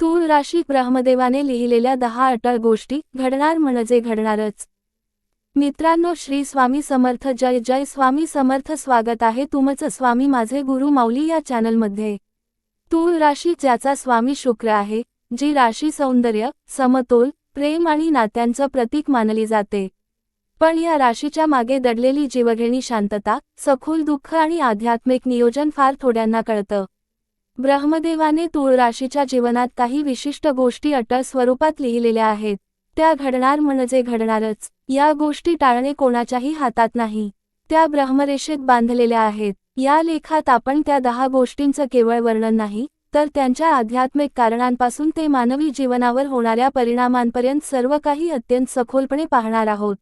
तूळ राशी ब्रह्मदेवाने लिहिलेल्या दहा अटळ गोष्टी घडणार म्हणजे घडणारच. मित्रांनो श्री स्वामी समर्थ जय जय. स्वामी समर्थ स्वागत आहे तुमचं स्वामी माझे गुरु माऊली या चॅनलमध्ये. तूळ राशी ज्याचा स्वामी शुक्र आहे जी राशी सौंदर्य समतोल प्रेम आणि नात्यांचं प्रतीक मानली जाते. पण या राशीच्या मागे दडलेली जीवघेणी शांतता सखोल दुःख आणि आध्यात्मिक नियोजन फार थोड्यांना कळतं. ब्रह्मदेवाने तूळ राशीच्या जीवनात काही विशिष्ट गोष्टी अटळ स्वरूपात लिहिलेल्या आहेत. त्या घडणार म्हणजे घडणारच. या गोष्टी टाळणे कोणाच्याही हातात नाही. त्या ब्रह्मरेषेत बांधलेल्या आहेत. या लेखात आपण त्या दहा गोष्टींचं केवळ वर्णन नाही तर त्यांच्या आध्यात्मिक कारणांपासून ते मानवी जीवनावर होणाऱ्या परिणामांपर्यंत सर्व काही अत्यंत सखोलपणे पाहणार आहोत.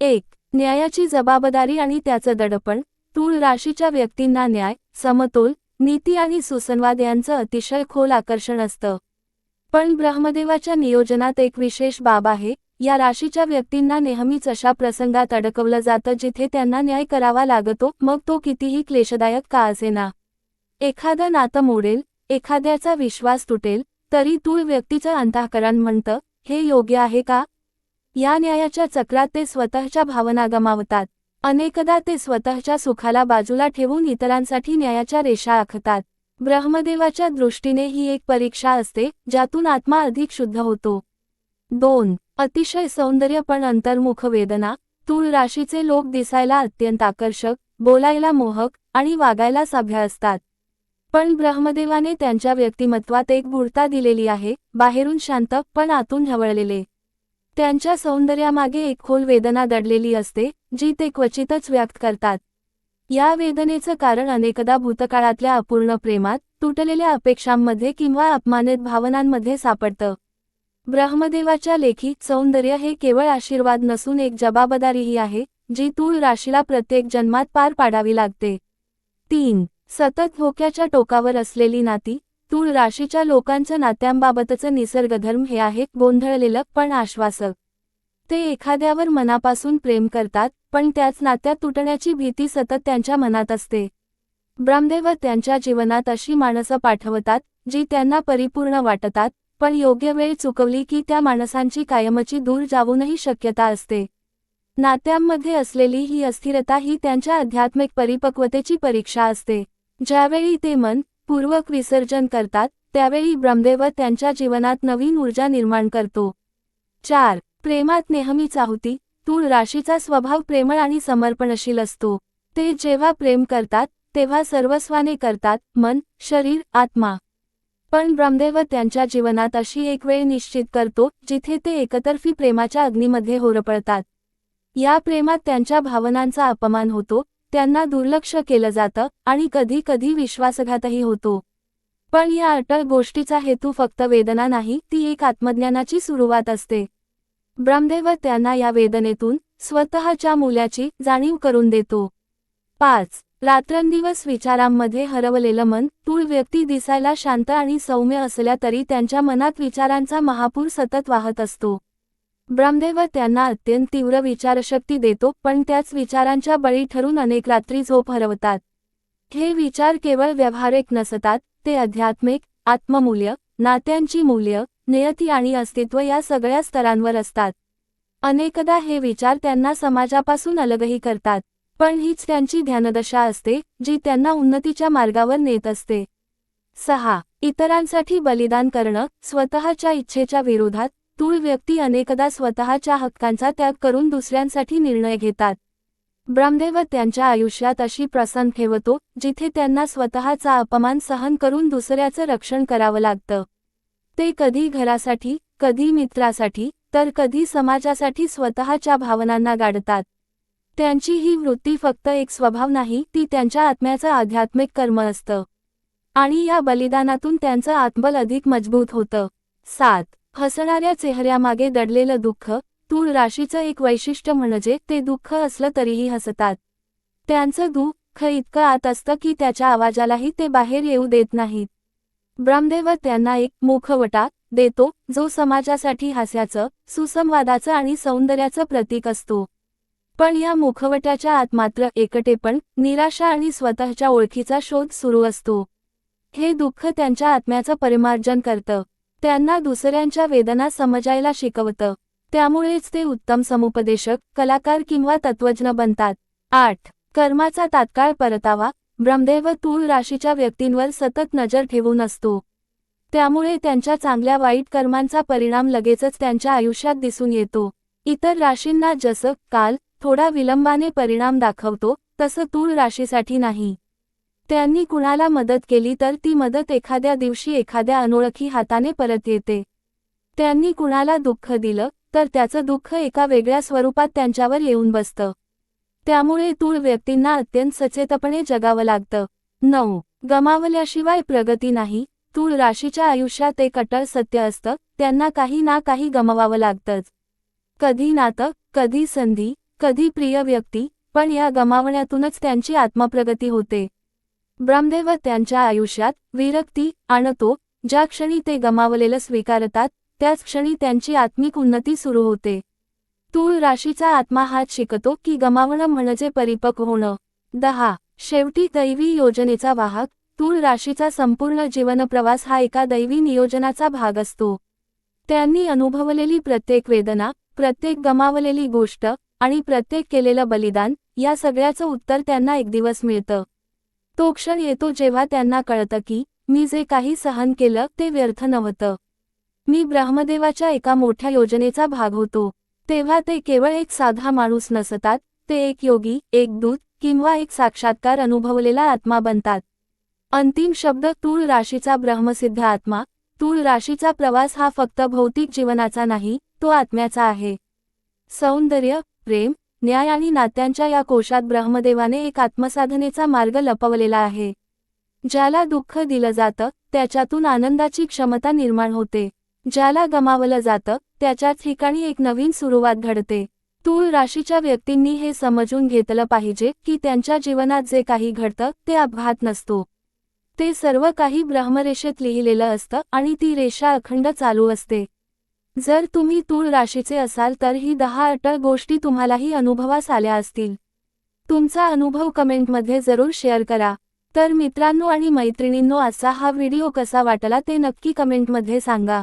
एक न्यायाची जबाबदारी आणि त्याचं दडपण. तूळ राशीच्या व्यक्तींना न्याय समतोल नीती आणि सुसंवाद यांचं अतिशय खोल आकर्षण असतं. पण ब्रह्मदेवाच्या नियोजनात एक विशेष बाब आहे या राशीच्या व्यक्तींना नेहमीच अशा प्रसंगात अडकवलं जातं जिथे त्यांना न्याय करावा लागतो मग तो कितीही क्लेशदायक का असेना. एखादं नातं मोडेल एखाद्याचा विश्वास तुटेल तरी तूळ व्यक्तीचं अंतःकरण म्हणतं हे योग्य आहे का? या न्यायाच्या चक्रात ते स्वतःच्या भावना गमावतात. अनेकदा ते स्वतःच्या सुखाला बाजूला ठेवून इतरांसाठी न्यायाच्या रेषा आखतात. ब्रह्मदेवाच्या दृष्टीने ही एक परीक्षा असते ज्यातून आत्मा अधिक शुद्ध होतो. दोन अतिशय सौंदर्य पण अंतर्मुख वेदना तूळ राशीचे लोक दिसायला अत्यंत आकर्षक बोलायला मोहक आणि वागायला सभ्य असतात. पण ब्रह्मदेवाने त्यांच्या व्यक्तिमत्वात एक बुडता दिलेली आहे बाहेरून शांत पण आतून हवळलेले त्यांच्या सौंदर्यामागे एक खोल वेदना दडलेली असते जी ते क्वचितच व्यक्त करतात. या वेदनेचं कारण अनेकदा भूतकाळातल्या अपूर्ण प्रेमात तुटलेल्या अपेक्षांमध्ये किंवा अपमानित भावनांमध्ये सापडतं. ब्रह्मदेवाच्या लेखी सौंदर्य हे केवळ आशीर्वाद नसून एक जबाबदारीही आहे जी तूळ राशीला प्रत्येक जन्मात पार पाडावी लागते. तीन. सतत धोक्याच्या टोकावर असलेली नाती तूळ राशीच्या लोकांचं नात्यांबाबतचं निसर्गधर्म हे आहे गोंधळलेलं पण आश्वासक. ते एखाद्यावर मनापासून प्रेम करतात पण त्याच नात्यात तुटण्याची भीती सतत त्यांच्या मनात असते. ब्रह्मदेव त्यांच्या जीवनात अशी माणसं पाठवतात जी त्यांना परिपूर्ण वाटतात पण योग्य वेळ चुकवली की त्या माणसांची कायमची दूर जाऊनही शक्यता असते. नात्यांमध्ये असलेली ही अस्थिरता ही त्यांच्या आध्यात्मिक परिपक्वतेची परीक्षा असते. ज्यावेळी ते मन पूर्वक विसर्जन करतात त्यावेळी ब्रह्मदेव त्यांच्या जीवनात नवीन ऊर्जा निर्माण करतो. चार प्रेमात नेहमीच आहुती तूळ राशीचा स्वभाव प्रेमळ आणि समर्पणशील असतो. ते जेव्हा प्रेम करतात तेव्हा सर्वस्वाने करतात मन शरीर आत्मा. पण ब्रह्मदेव त्यांच्या जीवनात अशी एक वेळ निश्चित करतो जिथे ते एकतर्फी प्रेमाच्या अग्नीमध्ये होरपळतात. या प्रेमात त्यांच्या भावनांचा अपमान होतो त्यांना दुर्लक्ष केलं जातं आणि कधी कधी विश्वासघातही होतो. पण या अटळ गोष्टीचा हेतू फक्त वेदना नाही ती एक आत्मज्ञानाची सुरुवात असते. ब्रह्मदेव त्यांना या वेदनेतून स्वतःच्या मूल्याची जाणीव करून देतो. पाच. रात्रंदिवस विचारांमध्ये हरवलेलं मन तूळ व्यक्ती दिसायला शांत आणि सौम्य असल्या तरी त्यांच्या मनात विचारांचा महापूर सतत वाहत असतो. ब्रह्मदेव त्यांना अत्यंत तीव्र विचारशक्ती देतो पण त्याच विचारांच्या बळी ठरून अनेक रात्री झोप हरवतात. हे विचार केवळ व्यावहारिक नसतात ते आध्यात्मिक आत्ममूल्य नात्यांची मूल्य नियती आणि अस्तित्व या सगळ्या स्तरांवर असतात. अनेकदा हे विचार त्यांना समाजापासून अलगही करतात पण हीच त्यांची ध्यानदशा असते जी त्यांना उन्नतीच्या मार्गावर नेत असते. सहा. इतरांसाठी बलिदान करणं स्वतःच्या इच्छेच्या विरोधात तूळ व्यक्ती अनेकदा स्वतःच्या हक्कांचा त्याग करून दुसऱ्यांसाठी निर्णय घेतात. ब्रह्मदेव त्यांच्या आयुष्यात अशी प्रसन्न ठेवतो जिथे त्यांना स्वतःचा अपमान सहन करून दुसऱ्याचं रक्षण करावं लागतं. ते कधी घरासाठी कधी मित्रासाठी तर कधी समाजासाठी स्वतःच्या भावनांना गाडतात. त्यांची ही वृत्ती फक्त एक स्वभाव नाही ती त्यांच्या आत्म्याचं आध्यात्मिक कर्म असतं. आणि या बलिदानातून त्यांचं आत्मबल अधिक मजबूत होतं. सात. हसणाऱ्या चेहऱ्यामागे दडलेलं दुःख तूळ राशीचं एक वैशिष्ट्य म्हणजे ते दुःख असलं तरीही हसतात. त्यांचं दुःख इतकं आत असतं की त्याच्या आवाजालाही ते बाहेर येऊ देत नाहीत. ब्रह्मदेव त्यांना एक मुखवटा देतो जो समाजासाठी हास्याचं सुसंवादाचं आणि सौंदर्याचं प्रतीक असतो. पण या मुखवट्याच्या आत मात्र एकटेपण निराशा आणि स्वतःच्या ओळखीचा शोध सुरू असतो. हे दुःख त्यांच्या आत्म्याचं परिमार्जन करतं. त्यांना दुसऱ्यांच्या वेदना समजायला शिकवतं. त्यामुळेच ते उत्तम समुपदेशक कलाकार किंवा तत्वज्ञ बनतात. आठ. कर्माचा तात्काळ परतावा ब्रह्मदेव तूळ राशीच्या व्यक्तींवर सतत नजर ठेवून असतो. त्यामुळे त्यांच्या चांगल्या वाईट कर्मांचा परिणाम लगेचच त्यांच्या आयुष्यात दिसून येतो. इतर राशींना जसं काल थोडा विलंबाने परिणाम दाखवतो तसं तूळ राशीसाठी नाही. त्यांनी कुणाला मदत केली तर ती मदत एखाद्या दिवशी एखाद्या अनोळखी हाताने परत येते. त्यांनी कुणाला दुःख दिलं तर त्याचं दुःख एका वेगळ्या स्वरूपात त्यांच्यावर येऊन बसतं. त्यामुळे तूळ व्यक्तींना अत्यंत सचेतपणे जगावं लागतं. नऊ. गमावल्याशिवाय प्रगती नाही. तूळ राशीच्या आयुष्यात एक अटळ सत्य असतं. त्यांना काही ना काही गमवावं लागतंच. कधी नातं कधी संधी कधी प्रिय व्यक्ती पण या गमावण्यातूनच त्यांची आत्मप्रगती होते. ब्रह्मदेव त्यांच्या आयुष्यात विरक्ती आणतो. ज्या क्षणी ते गमावलेलं स्वीकारतात त्याच क्षणी त्यांची आत्मिक उन्नती सुरू होते. तूळ राशीचा आत्मा हात शिकतो की गमावणं म्हणजे परिपक्व होणं. दहा. शेवटी दैवी योजनेचा वाहक तूळ राशीचा संपूर्ण जीवनप्रवास हा एका दैवी नियोजनाचा भाग असतो. त्यांनी अनुभवलेली प्रत्येक वेदना प्रत्येक गमावलेली गोष्ट आणि प्रत्येक केलेलं बलिदान या सगळ्याचं उत्तर त्यांना एक दिवस मिळतं. तो क्षण येतो जेव्हा त्यांना कळतं की मी जे काही सहन केलं ते व्यर्थ नव्हतं. मी ब्रह्मदेवाच्या एका मोठ्या योजनेचा भाग होतो. तेव्हा ते केवळ एक साधा माणूस नसतात ते एक योगी एक दूत किंवा एक साक्षात्कार अनुभवलेला आत्मा बनतात. अंतिम शब्द तूळ राशीचा ब्रह्मसिद्ध आत्मा. तूळ राशीचा प्रवास हा फक्त भौतिक जीवनाचा नाही तो आत्म्याचा आहे. सौंदर्य प्रेम न्याय आणि नात्यांच्या या कोशात ब्रह्मदेवाने एक आत्मसाधनेचा मार्ग लपवलेला आहे. ज्याला दुःख दिलं जातं त्याच्यातून आनंदाची क्षमता निर्माण होते. ज्याला गमावलं जातं त्याच्या ठिकाणी एक नवीन सुरुवात घडते. तूळ राशीच्या व्यक्तींनी हे समजून घेतलं पाहिजे की त्यांच्या जीवनात जे काही घडतं ते अपघात नसतो. ते सर्व काही ब्रह्मरेषेत लिहिलेलं असतं आणि ती रेषा अखंड चालू असते. जर तुम्ही तूळ राशीचे असाल तर ही दहा अटळ गोष्टी तुम्हालाही अनुभवास आल्या असतील. तुमचा अनुभव कमेंटमध्ये जरूर शेअर करा. तर मित्रांनो आणि मैत्रिणींनो असा हा व्हिडिओ कसा वाटला ते नक्की कमेंटमध्ये सांगा.